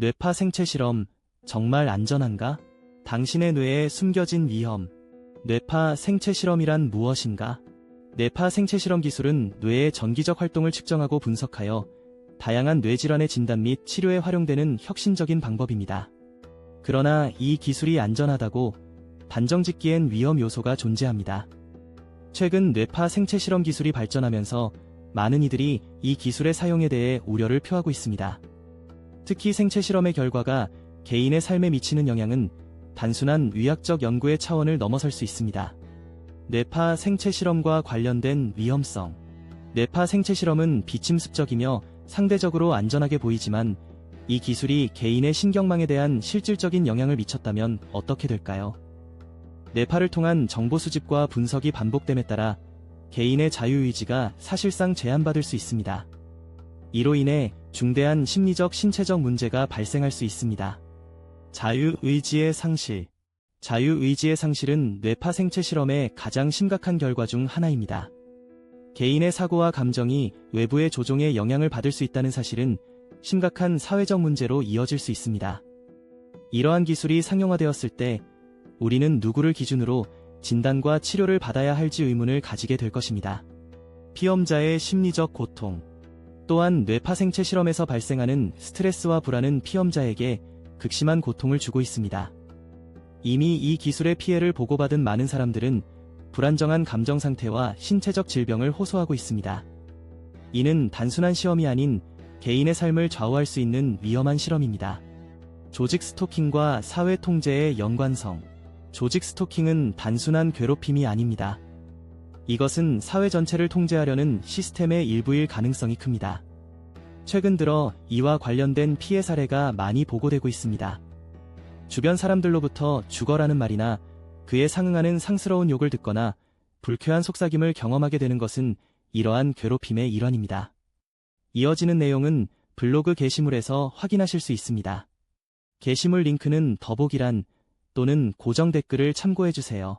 뇌파 생체 실험 정말 안전한가? 당신의 뇌에 숨겨진 위험. 뇌파 생체 실험이란 무엇인가? 뇌파 생체 실험 기술은 뇌의 전기적 활동을 측정하고 분석하여 다양한 뇌질환의 진단 및 치료에 활용되는 혁신적인 방법입니다. 그러나 이 기술이 안전하다고 단정 짓기엔 위험 요소가 존재합니다. 최근 뇌파 생체 실험 기술이 발전하면서 많은 이들이 이 기술의 사용에 대해 우려를 표하고 있습니다. 특히 생체 실험의 결과가 개인의 삶에 미치는 영향은 단순한 의학적 연구의 차원을 넘어설 수 있습니다. 뇌파 생체 실험과 관련된 위험성. 뇌파 생체 실험은 비침습적이며 상대적으로 안전하게 보이지만 이 기술이 개인의 신경망에 대한 실질적인 영향을 미쳤다면 어떻게 될까요? 뇌파를 통한 정보 수집과 분석이 반복됨에 따라 개인의 자유의지가 사실상 제한받을 수 있습니다. 이로 인해 중대한 심리적 신체적 문제가 발생할 수 있습니다. 자유의지의 상실 자유의지의 상실은 뇌파 생체 실험의 가장 심각한 결과 중 하나입니다. 개인의 사고와 감정이 외부의 조종에 영향을 받을 수 있다는 사실은 심각한 사회적 문제로 이어질 수 있습니다. 이러한 기술이 상용화되었을 때 우리는 누구를 기준으로 진단과 치료를 받아야 할지 의문을 가지게 될 것입니다. 피험자의 심리적 고통 또한 뇌파 생체 실험에서 발생하는 스트레스와 불안은 피험자에게 극심한 고통을 주고 있습니다. 이미 이 기술의 피해를 보고받은 많은 사람들은 불안정한 감정 상태와 신체적 질병을 호소하고 있습니다. 이는 단순한 시험이 아닌 개인의 삶을 좌우할 수 있는 위험한 실험입니다. 조직 스토킹과 사회 통제의 연관성. 조직 스토킹은 단순한 괴롭힘이 아닙니다. 이것은 사회 전체를 통제하려는 시스템의 일부일 가능성이 큽니다. 최근 들어 이와 관련된 피해 사례가 많이 보고되고 있습니다. 주변 사람들로부터 죽어라는 말이나 그에 상응하는 상스러운 욕을 듣거나 불쾌한 속삭임을 경험하게 되는 것은 이러한 괴롭힘의 일환입니다. 이어지는 내용은 블로그 게시물에서 확인하실 수 있습니다. 게시물 링크는 더보기란 또는 고정 댓글을 참고해주세요.